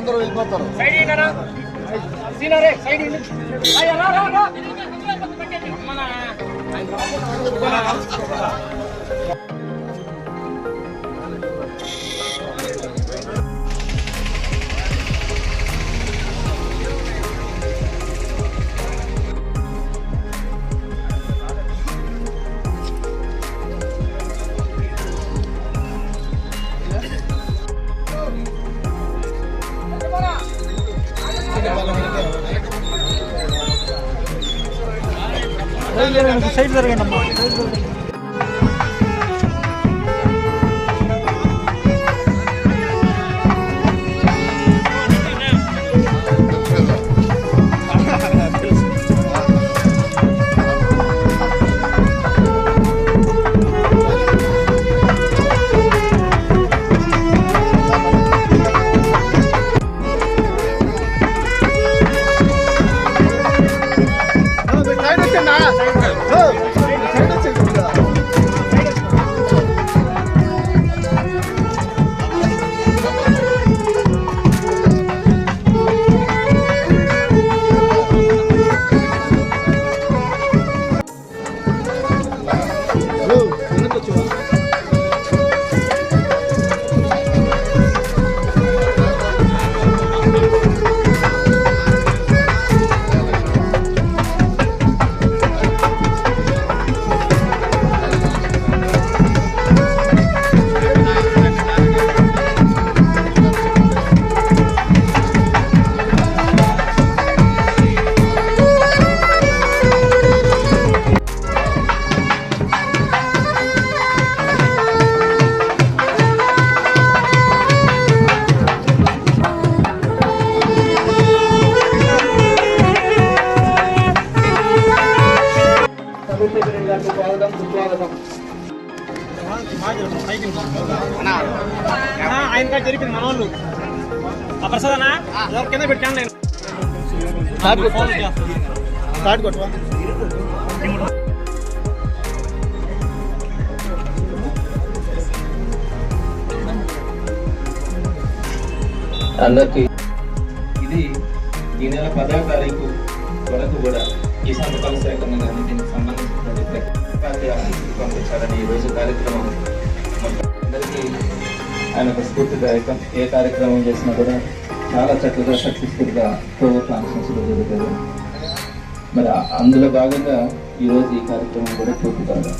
అందరూ వెళ్ళిపోతారు. Side side தருங்க நம்ம. ఆయన కాడ జరిపింది మన వాళ్ళు ఆ ప్రసాద్ అన్న ఎవరి కింద పెట్టాను నేను. స్టార్ట్ కొట్టవా అందరికీ ఇది ఈ నెల పదవ తారీఖు వరకు కూడా ఈ సంతకాల సేకరణ దీనికి సంబంధించినటువంటి పంపించాలని ఈ రోజు కార్యక్రమం ఆయన ఒక స్ఫూర్తిదాయకం. ఏ కార్యక్రమం చేసినా కూడా చాలా చక్కగా సక్సెస్ఫుల్గా కోవిడ్ కాన్ఫరెన్స్లో జరుగుతుంది. మరి అందులో భాగంగా ఈరోజు ఈ కార్యక్రమం కూడా పూర్తి కావాలి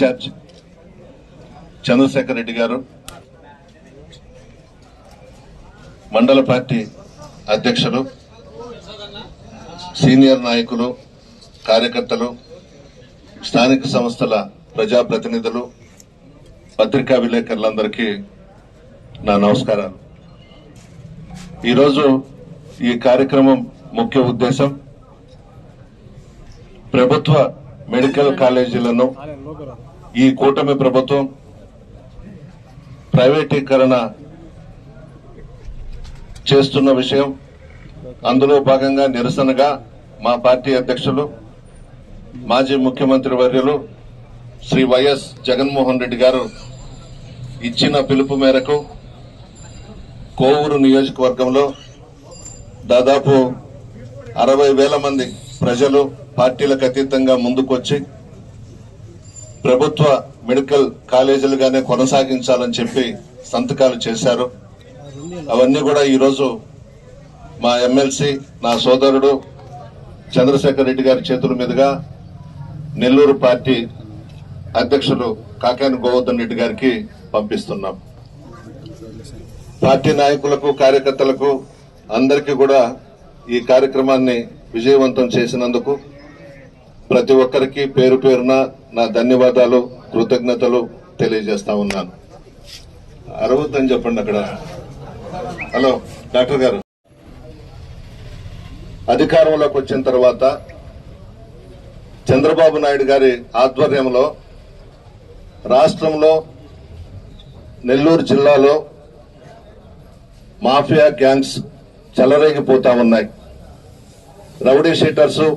ఇన్ఛార్జ్ చంద్రశేఖర్ రెడ్డి గారు మండల పార్టీ అధ్యక్షులు సీనియర్ నాయకులు కార్యకర్తలు స్థానిక సంస్థల ప్రజాప్రతినిధులు పత్రికా విలేకరులందరికీ నా నమస్కారాలు. ఈరోజు ఈ కార్యక్రమం ముఖ్య ఉద్దేశం ప్రభుత్వ మెడికల్ కాలేజీలను ఈ కూటమి ప్రభుత్వం ప్రైవేటీకరణ చేస్తున్న విషయం. అందులో భాగంగా నిరసనగా మా పార్టీ అధ్యక్షులు మాజీ ముఖ్యమంత్రి వర్యులు శ్రీ వైఎస్ జగన్మోహన్ రెడ్డి గారు ఇచ్చిన పిలుపు మేరకు కోవూరు నియోజకవర్గంలో దాదాపు అరవై వేల మంది ప్రజలు పార్టీలకు అతీతంగా ముందుకొచ్చి ప్రభుత్వ మెడికల్ కాలేజీలుగానే కొనసాగించాలని చెప్పి సంతకాలు చేశారు. అవన్నీ కూడా ఈరోజు మా ఎమ్మెల్సీ నా సోదరుడు చంద్రశేఖర్ రెడ్డి గారి చేతుల మీదుగా నెల్లూరు పార్టీ అధ్యక్షులు కాకాని గోవర్ధన్ రెడ్డి గారికి పంపిస్తున్నాం. పార్టీ నాయకులకు కార్యకర్తలకు అందరికీ కూడా ఈ కార్యక్రమాన్ని విజయవంతం చేసినందుకు ప్రతి ఒక్కరికి పేరు పేరున నా ధన్యవాదాలు కృతజ్ఞతలు తెలియజేస్తా ఉన్నాను. అరవద్దని చెప్పండి అక్కడ. హలో డాక్టర్ గారు. అధికారంలోకి వచ్చిన తర్వాత చంద్రబాబు నాయుడు గారి ఆధ్వర్యంలో రాష్ట్రంలో నెల్లూరు జిల్లాలో మాఫియా గ్యాంగ్స్ చెలరేగిపోతా ఉన్నాయి. రౌడీ షీటర్సు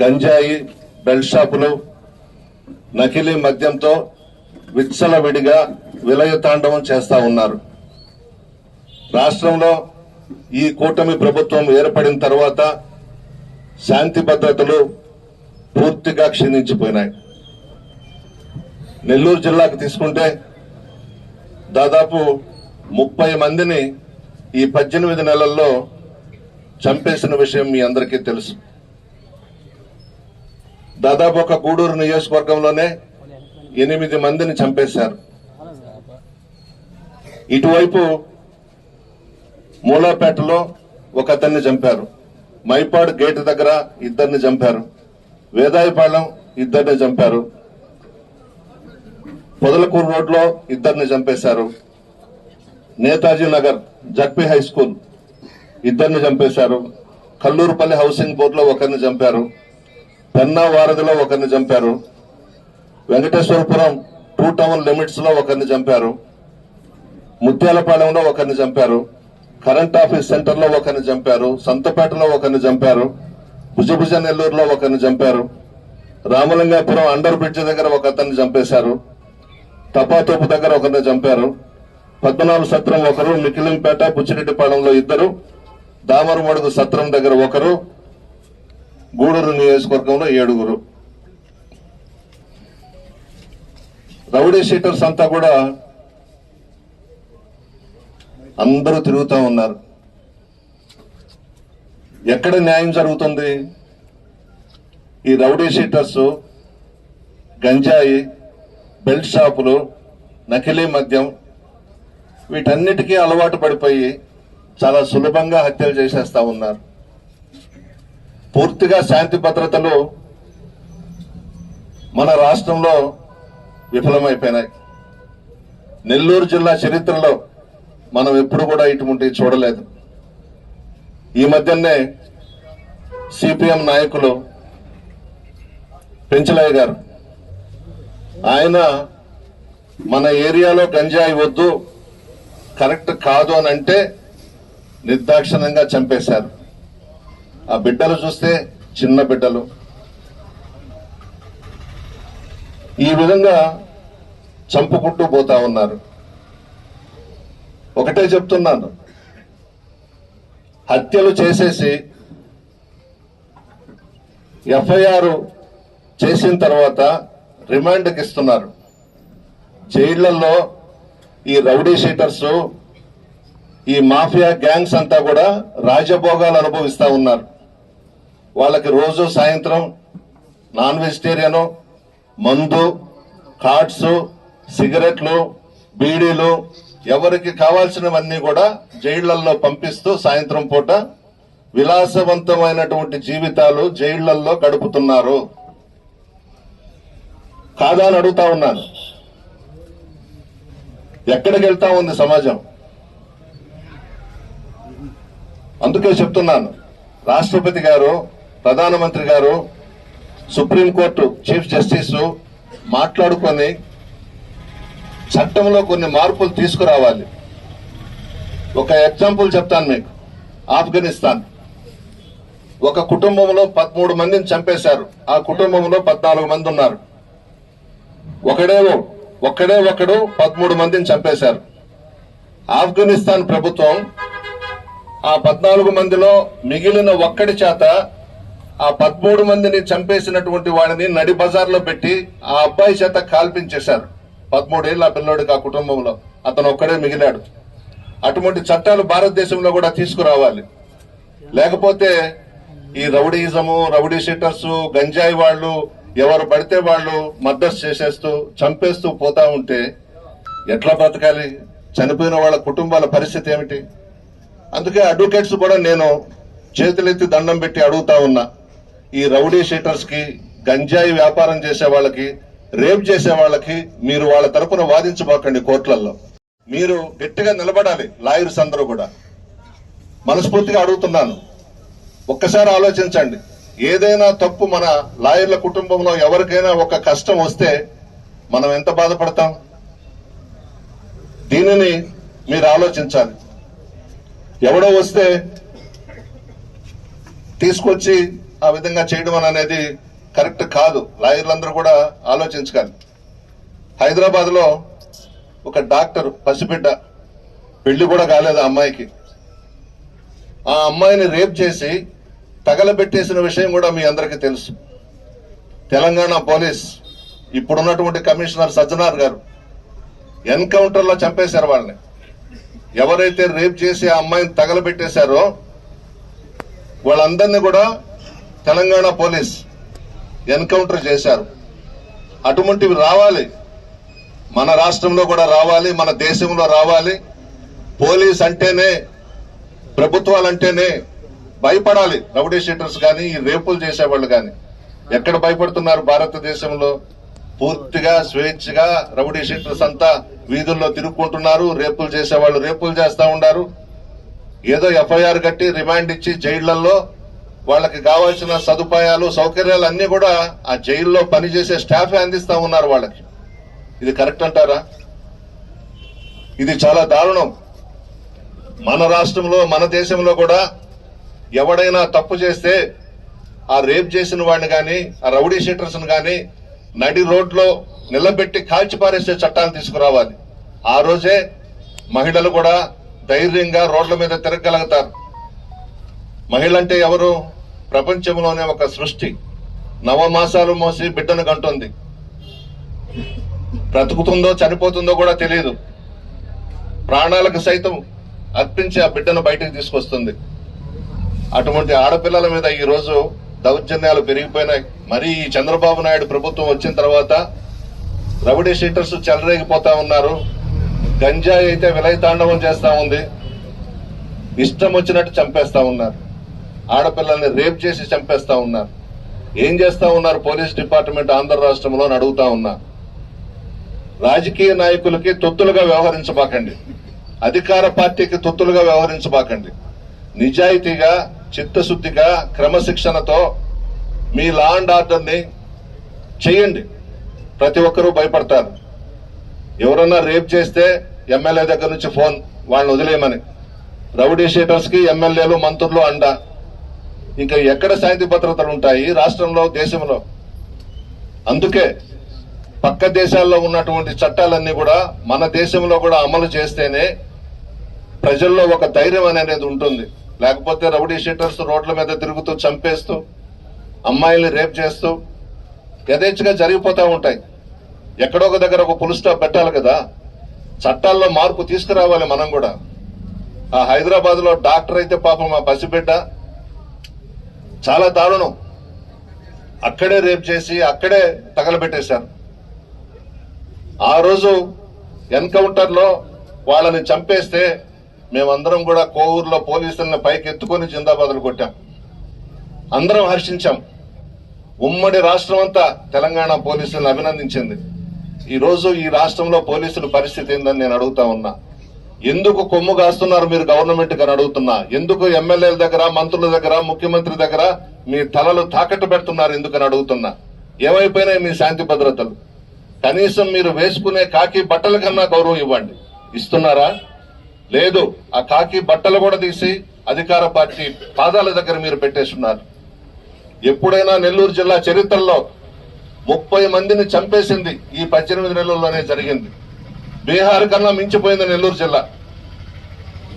గంజాయి బెల్ట్ షాపులు నకిలీ మద్యంతో విచ్చలవిడిగా విలయతాండవం చేస్తా ఉన్నారు. రాష్ట్రంలో ఈ కూటమి ప్రభుత్వం ఏర్పడిన తర్వాత శాంతి భద్రతలు పూర్తిగా క్షీణించిపోయినాయి. నెల్లూరు జిల్లాకు తీసుకుంటే దాదాపు ముప్పై మందిని ఈ పద్దెనిమిది నెలల్లో చంపేసిన విషయం మీ అందరికీ తెలుసు. దాదాపు ఒక గూడూరు నియోజకవర్గంలోనే ఎనిమిది మందిని చంపేశారు. ఇటువైపు మూలాపేటలో ఒక అతన్ని చంపారు. మైపాడ్ గేట్ దగ్గర ఇద్దరిని చంపారు. వేదాయపాలెం ఇద్దరిని చంపారు. పొదలకూరు రోడ్లో ఇద్దరిని చంపేశారు. Netaji Nagar ZP high school ఇద్దరిని చంపేశారు. కల్లూరుపల్లి హౌసింగ్ బోర్డులో ఒకరిని చంపారు. పెన్నా వారధిలో ఒకరిని చంపారు. వెంకటేశ్వరపురం టూ టౌన్ లిమిట్స్లో ఒకరిని చంపారు. ముత్యాలపాలెంలో ఒకరిని చంపారు. కరెంట్ ఆఫీస్ సెంటర్లో ఒకరిని చంపారు. సంతపేటలో ఒకరిని చంపారు. భుజభుజ నెల్లూరులో ఒకరిని చంపారు. రామలింగాపురం అండర్ బ్రిడ్జ్ దగ్గర ఒక అతన్ని చంపేశారు. తపాతోపు దగ్గర ఒకరిని చంపారు. పద్మనాభ సత్రం ఒకరు మికిలింపేట పుచ్చిరెడ్డిపాళెంలో ఇద్దరు. దామరమడుగు సత్రం దగ్గర ఒకరు. గూడూరు నియోజకవర్గంలో ఏడుగురు. రౌడీ షీటర్స్ అంతా కూడా అందరూ తిరుగుతూ ఉన్నారు. ఎక్కడ న్యాయం జరుగుతుంది? ఈ రౌడీ షీటర్స్ గంజాయి బెల్ట్ షాపులు నకిలీ మద్యం వీటన్నిటికీ అలవాటు పడిపోయి చాలా సులభంగా హత్యలు చేసేస్తూ ఉన్నారు. పూర్తిగా శాంతి భద్రతలు మన రాష్ట్రంలో విఫలమైపోయినాయి. నెల్లూరు జిల్లా చరిత్రలో మనం ఎప్పుడు కూడా ఇటువంటి చూడలేదు. ఈ మధ్యనే సిపిఎం నాయకులు పెంచలయ్య గారు ఆయన మన ఏరియాలో గంజాయి వద్దు కరెక్ట్ కాదు అని అంటే నిర్దాక్షిణంగా చంపేశారు. ఆ బిడ్డలు చూస్తే చిన్న బిడ్డలు. ఈ విధంగా చంపుకుంటూ పోతా ఉన్నారు. ఒకటే చెప్తున్నాను. హత్యలు చేసేసి ఎఫ్ఐఆర్ చేసిన తర్వాత రిమాండ్కి ఇస్తున్నారు. జైళ్ళలో ఈ రౌడీ షీటర్స్ ఈ మాఫియా గ్యాంగ్స్ అంతా కూడా రాజభోగాలు అనుభవిస్తూ ఉన్నారు. వాళ్ళకి రోజు సాయంత్రం నాన్ వెజిటేరియను మందు కార్డ్స్ సిగరెట్లు బీడీలు ఎవరికి కావాల్సినవన్నీ కూడా జైళ్ళలో పంపిస్తూ సాయంత్రం పూట విలాసవంతమైనటువంటి జీవితాలు జైళ్ళలో గడుపుతున్నారు. కాదా అని అడుగుతా ఉన్నాను. ఎక్కడికి వెళ్తా ఉంది సమాజం? అందుకే చెప్తున్నాను. రాష్ట్రపతి గారు ప్రధానమంత్రి గారు సుప్రీంకోర్టు చీఫ్ జస్టిస్ మాట్లాడుకొని చట్టంలో కొన్ని మార్పులు తీసుకురావాలి. ఒక ఎగ్జాంపుల్ చెప్తాను మీకు. ఆఫ్ఘనిస్తాన్. ఒక కుటుంబంలో పదమూడు మందిని చంపేశారు. ఆ కుటుంబంలో పద్నాలుగు మంది ఉన్నారు. ఒకడే ఒక్కడే ఒకడు పదమూడు మందిని చంపేశారు. ఆఫ్ఘనిస్తాన్ ప్రభుత్వం ఆ పద్నాలుగు మందిలో మిగిలిన ఒక్కడి చేత ఆ పదమూడు మందిని చంపేసినటువంటి వాడిని నడి బజార్లో పెట్టి ఆ అబ్బాయి చేత కాల్పించేశారు. పదమూడేళ్ళు ఆ పిల్లోడికి ఆ కుటుంబంలో. అతను ఒక్కడే మిగిలాడు. అటువంటి చట్టాలు భారతదేశంలో కూడా తీసుకురావాలి. లేకపోతే ఈ రౌడీజము రౌడీ షీటర్స్ గంజాయి వాళ్ళు ఎవరు పడితే వాళ్ళు మద్దతు చేసేస్తూ చంపేస్తూ పోతా ఉంటే ఎట్లా బ్రతకాలి చనిపోయిన వాళ్ళ కుటుంబాల పరిస్థితి ఏమిటి? అందుకే అడ్వకేట్స్ కూడా నేను చేతులెత్తి దండం పెట్టి అడుగుతా ఉన్నా. ఈ రౌడీ షీటర్స్కి గంజాయి వ్యాపారం చేసే వాళ్ళకి రేప్ చేసే వాళ్ళకి మీరు వాళ్ళ తరపున వాదించబోకండి కోర్టులలో మీరు గట్టిగా నిలబడాలి లాయర్స్ అందరూ కూడా. మనస్ఫూర్తిగా అడుగుతున్నాను. ఒక్కసారి ఆలోచించండి. ఏదైనా తప్పు మన లాయర్ల కుటుంబంలో ఎవరికైనా ఒక కష్టం వస్తే మనం ఎంత బాధపడతాం? దీనిని మీరు ఆలోచించాలి. ఎవడో వస్తే తీసుకొచ్చి ఆ విధంగా చేయడం అనేది కరెక్ట్ కాదు. లాయర్లందరూ కూడా ఆలోచించగలి హైదరాబాద్లో ఒక డాక్టర్ పసిబిడ్డ పెళ్ళి కూడా కాలేదు ఆ అమ్మాయికి. ఆ అమ్మాయిని రేప్ చేసి తగలబెట్టేసిన విషయం కూడా మీ అందరికీ తెలుసు. తెలంగాణ పోలీస్ ఇప్పుడున్నటువంటి కమిషనర్ సజ్జనార్ గారు ఎన్కౌంటర్లో చంపేశారు వాళ్ళని. ఎవరైతే రేప్ చేసి ఆ అమ్మాయిని తగలబెట్టేశారో వాళ్ళందరినీ కూడా తెలంగాణ పోలీస్ ఎన్కౌంటర్ చేశారు. అటువంటివి రావాలి. మన రాష్ట్రంలో కూడా రావాలి మన దేశంలో రావాలి. పోలీస్ అంటేనే ప్రభుత్వాలంటేనే భయపడాలి. రౌడీ షీటర్స్ కానీ ఈ రేపులు చేసేవాళ్ళు కానీ ఎక్కడ భయపడుతున్నారు భారతదేశంలో? పూర్తిగా స్వేచ్ఛగా రౌడీ షీటర్స్ అంతా వీధుల్లో తిరుక్కుంటున్నారు. రేపులు చేసేవాళ్ళు రేపులు చేస్తూ ఉన్నారు ఏదో ఎఫ్ఐఆర్ కట్టి రిమాండ్ ఇచ్చి జైళ్ళలో వాళ్ళకి కావాల్సిన సదుపాయాలు సౌకర్యాలు అన్ని కూడా ఆ జైల్లో పనిచేసే స్టాఫే అందిస్తా ఉన్నారు వాళ్ళకి. ఇది కరెక్ట్ అంటారా? ఇది చాలా దారుణం. మన రాష్ట్రంలో మన దేశంలో కూడా ఎవడైనా తప్పు చేస్తే ఆ రేప్ చేసిన వాడిని కానీ ఆ రౌడీ షీటర్స్ కానీ నడి రోడ్లో నిలబెట్టి కాల్చిపారేసే చట్టాలు తీసుకురావాలి. ఆ రోజే మహిళలు కూడా ధైర్యంగా రోడ్ల మీద తిరగలుగుతారు మహిళ అంటే ఎవరు? ప్రపంచంలోనే ఒక సృష్టి. నవమాసాలు మోసి బిడ్డను కంటుంది. బ్రతుకుతుందో చనిపోతుందో కూడా తెలియదు ప్రాణాలకు సైతం అర్పించి ఆ బిడ్డను బయటకు తీసుకొస్తుంది. అటువంటి ఆడపిల్లల మీద ఈరోజు దౌర్జన్యాలు పెరిగిపోయినాయి. మరి ఈ చంద్రబాబు నాయుడు ప్రభుత్వం వచ్చిన తర్వాత రబడి షీటర్స్ చెలరేగిపోతా ఉన్నారు. గంజాయి అయితే విలయతాండవం చేస్తా ఉంది. ఇష్టం వచ్చినట్టు చంపేస్తా ఉన్నారు. ఆడపిల్లల్ని రేప్ చేసి చంపేస్తా ఉన్నారు. ఏం చేస్తా ఉన్నారు పోలీస్ డిపార్ట్మెంట్ ఆంధ్ర రాష్ట్రంలో అడుగుతా ఉన్నా. రాజకీయ నాయకులకి తొత్తులుగా వ్యవహరించబాకండి. అధికార పార్టీకి తొత్తులుగా వ్యవహరించబాకండి. నిజాయితీగా చిత్తశుద్ధిగా క్రమశిక్షణతో మీ లా అండ్ ఆర్డర్ని చేయండి. ప్రతి ఒక్కరూ భయపడతారు. ఎవరన్నా రేప్ చేస్తే ఎమ్మెల్యే దగ్గర నుంచి ఫోన్ వాళ్ళని వదిలేయమని. రౌడీ షీటర్స్కి ఎమ్మెల్యేలు మంత్రులు అండ. ఇంకా ఎక్కడ శాంతి భద్రతలు ఉంటాయి? రాష్ట్రంలో దేశంలో? అందుకే పక్క దేశాల్లో ఉన్నటువంటి చట్టాలన్నీ కూడా మన దేశంలో కూడా అమలు చేస్తేనే ప్రజల్లో ఒక ధైర్యం అనేది ఉంటుంది. లేకపోతే రౌడీ షీటర్స్ రోడ్ల మీద తిరుగుతూ చంపేస్తూ అమ్మాయిల్ని రేప్ చేస్తూ యథేచ్ఛగా జరిగిపోతూ ఉంటాయి. ఎక్కడో ఒక దగ్గర ఒక పులు స్టాప్ పెట్టాలి కదా? చట్టాల్లో మార్పు తీసుకురావాలి మనం కూడా. ఆ హైదరాబాద్లో డాక్టర్ అయితే పాపం ఆ పసిబిడ్డ చాలా దారుణం. అక్కడే రేప్ చేసి అక్కడే తగలబెట్టేశారు. ఆ రోజు ఎన్కౌంటర్లో వాళ్ళని చంపేస్తే మేమందరం కూడా కోవూరులో పోలీసులను పైకి ఎత్తుకొని జిందాబాదులు కొట్టాం. అందరం హర్షించాం. ఉమ్మడి రాష్ట్రం అంతా తెలంగాణ పోలీసులను అభినందించింది. ఈరోజు ఈ రాష్ట్రంలో పోలీసుల పరిస్థితి ఏందని నేను అడుగుతా ఉన్నా. ఎందుకు కొమ్ము కాస్తున్నారు మీరు గవర్నమెంట్ అని అడుగుతున్నా? ఎందుకు ఎమ్మెల్యేల దగ్గర మంత్రుల దగ్గర ముఖ్యమంత్రి దగ్గర మీ తలలు తాకట్టు పెడుతున్నారు ఎందుకని అడుగుతున్నా? ఏమైపోయినాయి మీ శాంతి భద్రతలు? కనీసం మీరు వేసుకునే కాకి బట్టల కన్నా గౌరవం ఇవ్వండి. ఇస్తున్నారా? లేదు. ఆ కాకి బట్టలు కూడా తీసి అధికార పార్టీ పాదాల దగ్గర మీరు పెట్టేస్తున్నారు. ఎప్పుడైనా నెల్లూరు జిల్లా చరిత్రలో ముప్పై మందిని చంపేసింది ఈ పద్దెనిమిది నెలల్లోనే జరిగింది. బీహార్ కన్నా మించిపోయింది నెల్లూరు జిల్లా.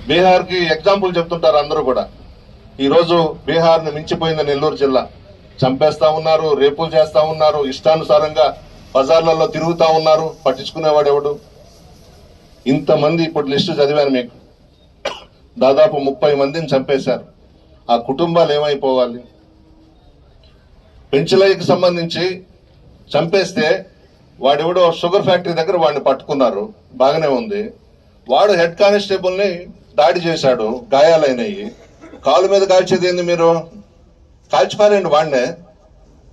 బీహార్కి ఎగ్జాంపుల్ చెప్తుంటారు అందరూ కూడా. ఈరోజు రోజు బీహార్ని మించిపోయింది నెల్లూరు జిల్లా. చంపేస్తా ఉన్నారు రేపులు చేస్తా ఉన్నారు ఇష్టానుసారంగా బజార్లలో తిరుగుతా ఉన్నారు పట్టించుకునేవాడు ఎవడు? ఇంతమంది ఇప్పుడు లిస్టు చదివాను మీకు. దాదాపు ముప్పై మందిని చంపేశారు. ఆ కుటుంబాలు ఏమైపోవాలి? పెంచులయ్యకి సంబంధించి చంపేస్తే వాడెవడో షుగర్ ఫ్యాక్టరీ దగ్గర వాడిని పట్టుకున్నారు. బాగానే ఉంది. వాడు హెడ్ కానిస్టేబుల్ని దాడి చేశాడు. గాయాలైనవి కాలు మీద కాల్చేది ఏంది మీరు? కాల్చిపారండి వాడినే.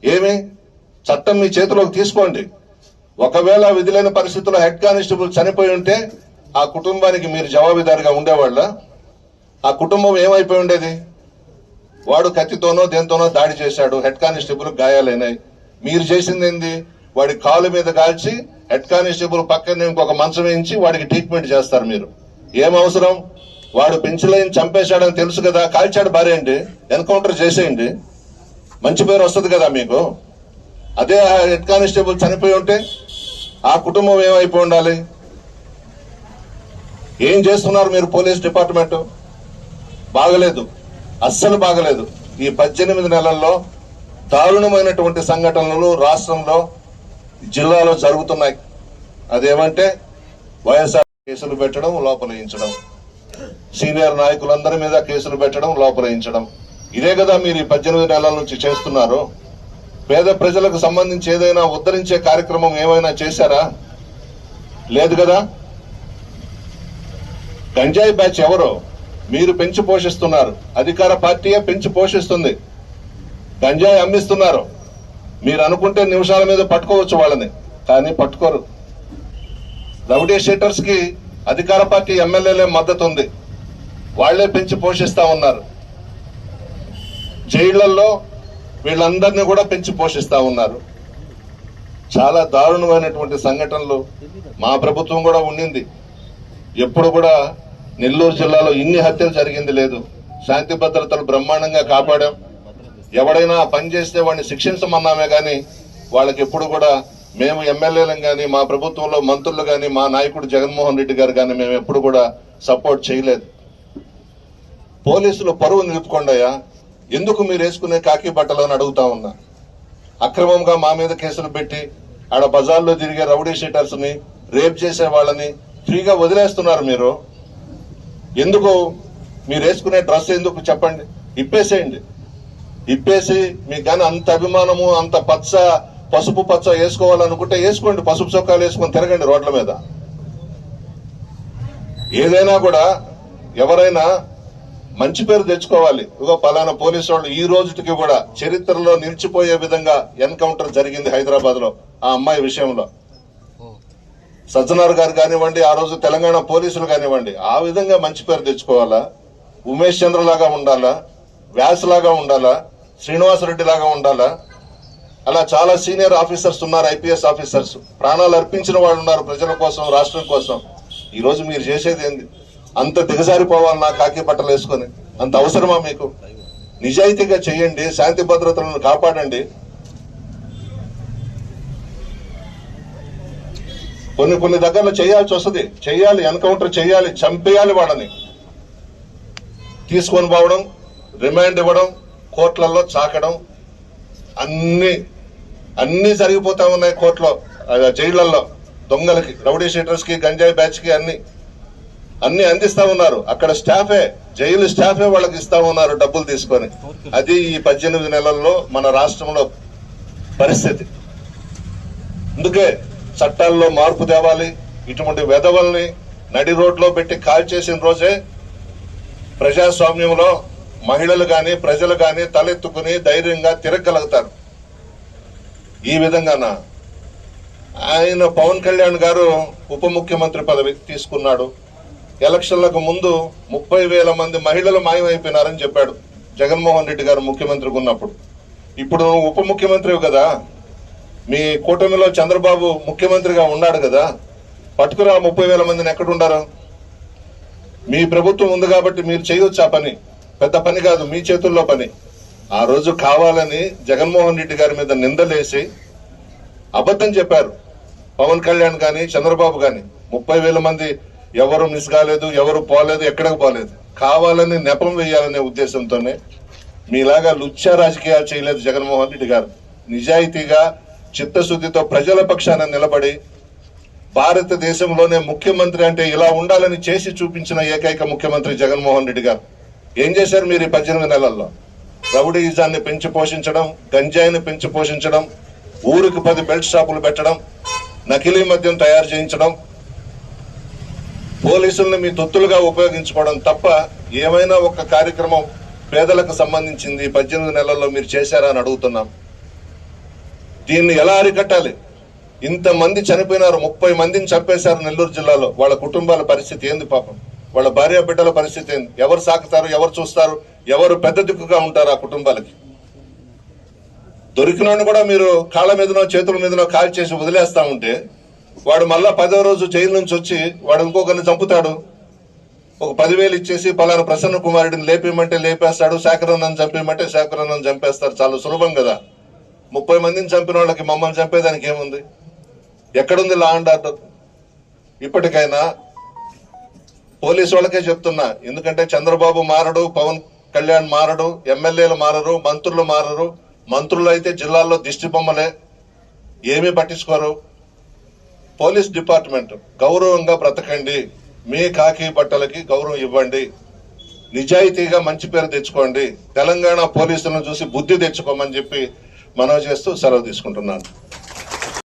ఏమి? చట్టం మీ చేతిలోకి తీసుకోండి. ఒకవేళ విధులైన పరిస్థితుల్లో హెడ్ కానిస్టేబుల్ చనిపోయి ఉంటే ఆ కుటుంబానికి మీరు జవాబుదారిగా ఉండేవాళ్ళ? ఆ కుటుంబం ఏమైపోయి ఉండేది? వాడు కత్తితోనో దేంతోనో దాడి చేశాడు. హెడ్ కానిస్టేబుల్ గాయాలైనాయి. మీరు చేసింది ఏంది? వాడి కాలు మీద కాల్చి హెడ్ కానిస్టేబుల్ పక్కన ఇంకొక మంచం వేయించి వాడికి ట్రీట్మెంట్ చేస్తారు మీరు. ఏం అవసరం? వాడు పెంచులైన్ చంపేశాడని తెలుసు కదా కాల్చాడు భార్యండి ఎన్కౌంటర్ చేసేయండి. మంచి పేరు వస్తుంది కదా మీకు. అదే ఆ హెడ్ కానిస్టేబుల్ చనిపోయి ఉంటే ఆ కుటుంబం ఏమైపోయి ఉండాలి? ఏం చేస్తున్నారు మీరు పోలీస్ డిపార్ట్మెంట్? బాగలేదు. అస్సలు బాగలేదు. ఈ పద్దెనిమిది నెలల్లో దారుణమైనటువంటి సంఘటనలు రాష్ట్రంలో జిల్లాలో జరుగుతున్నాయి. అదేమంటే వైఎస్ఆర్ కేసులు పెట్టడం లోపలయించడం సీనియర్ నాయకులందరి మీద కేసులు పెట్టడం లోపలయించడం ఇదే కదా మీరు ఈ పద్దెనిమిది నెలల నుంచి చేస్తున్నారు. పేద ప్రజలకు సంబంధించి ఏదైనా ఉద్ధరించే కార్యక్రమం ఏమైనా చేశారా? లేదు కదా? గంజాయి బ్యాచ్ ఎవరు? మీరు పెంచి పోషిస్తున్నారు. అధికార పార్టీయే పెంచి పోషిస్తుంది. గంజాయి అమ్మిస్తున్నారు. మీరు అనుకుంటే నిమిషాల మీద పట్టుకోవచ్చు వాళ్ళని కానీ పట్టుకోరు. రౌడీ షీటర్స్కి అధికార పార్టీ ఎమ్మెల్యేలే మద్దతు ఉంది వాళ్ళే పెంచి పోషిస్తా ఉన్నారు. జైళ్ళలో వీళ్ళందరినీ కూడా పెంచి పోషిస్తా ఉన్నారు. చాలా దారుణమైనటువంటి సంఘటనలు మా ప్రభుత్వం కూడా ఉండింది ఎప్పుడు కూడా నెల్లూరు జిల్లాలో ఇన్ని హత్యలు జరిగింది లేదు. శాంతి భద్రతలు బ్రహ్మాండంగా కాపాడాం. ఎవడైనా పని చేస్తే వాడిని శిక్షించమన్నామే కానీ వాళ్ళకి ఎప్పుడు కూడా మేము ఎమ్మెల్యేలను కానీ మా ప్రభుత్వంలో మంత్రులు కానీ మా నాయకుడు జగన్మోహన్ రెడ్డి గారు కానీ మేము ఎప్పుడు కూడా సపోర్ట్ చేయలేదు. పోలీసులు పరువు నిలుపుకోండియా ఎందుకు మీరు వేసుకునే కాకి బట్టలు అని అడుగుతా ఉన్నా. అక్రమంగా మా మీద కేసులు పెట్టి ఆడ బజార్లో తిరిగే రౌడీ షీటర్స్ని రేప్ చేసే వాళ్ళని ఫ్రీగా వదిలేస్తున్నారు మీరు. ఎందుకు? మీరు వేసుకునే డ్రెస్ ఎందుకు? చెప్పండి. ఇప్పేసేయండి. ఇప్పేసి మీకు కానీ అంత అభిమానము అంత పచ్చ పసుపు పచ్చ వేసుకోవాలనుకుంటే వేసుకోండి. పసుపు చొక్కాలు వేసుకొని తిరగండి రోడ్ల మీద. ఏదైనా కూడా ఎవరైనా మంచి పేరు తెచ్చుకోవాలి. ఇగో పలానా పోలీసు వాళ్ళు ఈ రోజుకి కూడా చరిత్రలో నిలిచిపోయే విధంగా ఎన్కౌంటర్ జరిగింది హైదరాబాద్లో ఆ అమ్మాయి విషయంలో. సజ్జనార్ గారు కానివ్వండి ఆ రోజు తెలంగాణ పోలీసులు కానివ్వండి ఆ విధంగా మంచి పేరు తెచ్చుకోవాలా? ఉమేష్ చంద్ర లాగా ఉండాలా? వ్యాస్ లాగా ఉండాలా? శ్రీనివాసరెడ్డి లాగా ఉండాలా? అలా చాలా సీనియర్ ఆఫీసర్స్ ఉన్నారు ఐపీఎస్ ఆఫీసర్స్. ప్రాణాలు అర్పించిన వాళ్ళు ఉన్నారు ప్రజల కోసం రాష్ట్రం కోసం. ఈరోజు మీరు చేసేది ఏంది? అంత దిగజారిపోవాలి నా కాకి బట్టలు వేసుకొని. అంత అవసరమా మీకు? నిజాయితీగా చేయండి శాంతి భద్రతలను కాపాడండి. కొన్ని కొన్ని దగ్గరలో చేయాల్సి వస్తుంది. చేయాలి ఎన్కౌంటర్ చేయాలి చంపేయాలి వాళ్ళని. తీసుకొని పోవడం రిమాండ్ ఇవ్వడం కోర్టులలో చాకడం అన్ని అన్ని జరిగిపోతా ఉన్నాయి కోర్టులో జైళ్ళలో దొంగలకి రౌడీ షీటర్స్కి గంజాయి బ్యాచ్కి అన్ని అన్ని అందిస్తా ఉన్నారు. అక్కడ స్టాఫే జైలు స్టాఫే వాళ్ళకి ఇస్తా ఉన్నారు డబ్బులు తీసుకొని. అది ఈ పద్దెనిమిది నెలల్లో మన రాష్ట్రంలో పరిస్థితి. అందుకే చట్టాల్లో మార్పు తేవాలి ఇటువంటి వెధవల్ని నడి రోడ్లో పెట్టి కాల్ చేసిన రోజే ప్రజాస్వామ్యంలో మహిళలు కానీ ప్రజలు కానీ తలెత్తుకుని ధైర్యంగా తిరగలుగుతారు ఈ విధంగాన? ఆయన పవన్ కళ్యాణ్ గారు ఉప ముఖ్యమంత్రి పదవి తీసుకున్నాడు. ఎలక్షన్లకు ముందు ముప్పై వేల మంది మహిళలు మాయమైపోయినారని చెప్పాడు జగన్మోహన్ రెడ్డి గారు ముఖ్యమంత్రిగా ఉన్నప్పుడు. ఇప్పుడు ఉప ముఖ్యమంత్రి కదా. మీ కూటమిలో చంద్రబాబు ముఖ్యమంత్రిగా ఉన్నాడు కదా. పట్టుకురా ముప్పై వేల మందిని ఎక్కడుండారు మీ ప్రభుత్వం ఉంది కాబట్టి మీరు చేయొచ్చు ఆ పని? పెద్ద పని కాదు మీ చేతుల్లో పని. ఆ రోజు కావాలని జగన్మోహన్ రెడ్డి గారి మీద నిందలేసి అబద్ధం చెప్పారు. పవన్ కళ్యాణ్ కానీ చంద్రబాబు కానీ ముప్పై వేల మంది ఎవరు మిస్ కాలేదు ఎవరు పోలేదు ఎక్కడికి పోలేదు. కావాలని నెపం వేయాలనే ఉద్దేశంతోనే మీలాగా లుచ్చ రాజకీయాలు చేయలేదు జగన్మోహన్ రెడ్డి గారు. నిజాయితీగా చిత్తశుద్ధితో ప్రజల పక్షాన నిలబడి భారతదేశంలోనే ముఖ్యమంత్రి అంటే ఇలా ఉండాలని చేసి చూపించిన ఏకైక ముఖ్యమంత్రి జగన్మోహన్ రెడ్డి గారు. ఏం చేశారు మీరు ఈ పద్దెనిమిది నెలల్లో? రౌడీజాన్ని పెంచి పోషించడం గంజాయిని పెంచి పోషించడం ఊరికి పది బెల్ట్ షాపులు పెట్టడం నకిలీ మద్యం తయారు చేయించడం పోలీసుల్ని మీ తొత్తులుగా ఉపయోగించుకోవడం తప్ప ఏమైనా ఒక కార్యక్రమం పేదలకు సంబంధించింది పద్దెనిమిది నెలల్లో మీరు చేశారా అని అడుగుతున్నాం. దీన్ని ఎలా అరికట్టాలి? ఇంతమంది చనిపోయినారు ముప్పై మందిని చంపేశారు నెల్లూరు జిల్లాలో. వాళ్ళ కుటుంబాల పరిస్థితి ఏంది పాపం? వాళ్ళ భార్య బిడ్డల పరిస్థితి ఏంది? ఎవరు సాకుతారు ఎవరు చూస్తారు ఎవరు పెద్ద దిక్కుగా ఉంటారు ఆ కుటుంబాలకి? దొరికినోడిని కూడా మీరు కాళ్ళ మీదనో చేతుల మీదనో కాల్ చేసి వదిలేస్తా ఉంటే వాడు మళ్ళా పదో రోజు జైలు నుంచి వచ్చి వాడు ఇంకొకరిని చంపుతాడు. ఒక పదివేలు ఇచ్చేసి పలానా ప్రసన్న కుమారుడిని లేపేయమంటే లేపేస్తాడు శాకరన్నను చంపేయమంటే శాకరన్నను చంపేస్తారు. చాలా సులభం కదా. ముప్పై మందిని చంపిన వాళ్ళకి మమ్మల్ని చంపేదానికి ఏముంది? ఎక్కడుంది లా అండ్ ఆర్డర్ ఇప్పటికైనా పోలీసు వాళ్ళకే చెప్తున్నా. ఎందుకంటే చంద్రబాబు మారడు పవన్ కళ్యాణ్ మారడు ఎమ్మెల్యేలు మారరు మంత్రులు మారరు. మంత్రులు అయితే జిల్లాల్లో దిష్టి బొమ్మలే. ఏమీ పట్టించుకోరు. పోలీస్ డిపార్ట్మెంట్ గౌరవంగా బ్రతకండి. మీ కాకి బట్టలకి గౌరవం ఇవ్వండి. నిజాయితీగా మంచి పేరు తెచ్చుకోండి. తెలంగాణ పోలీసులను చూసి బుద్ధి తెచ్చుకోమని చెప్పి మనవి చేస్తూ సెలవు తీసుకుంటున్నాను.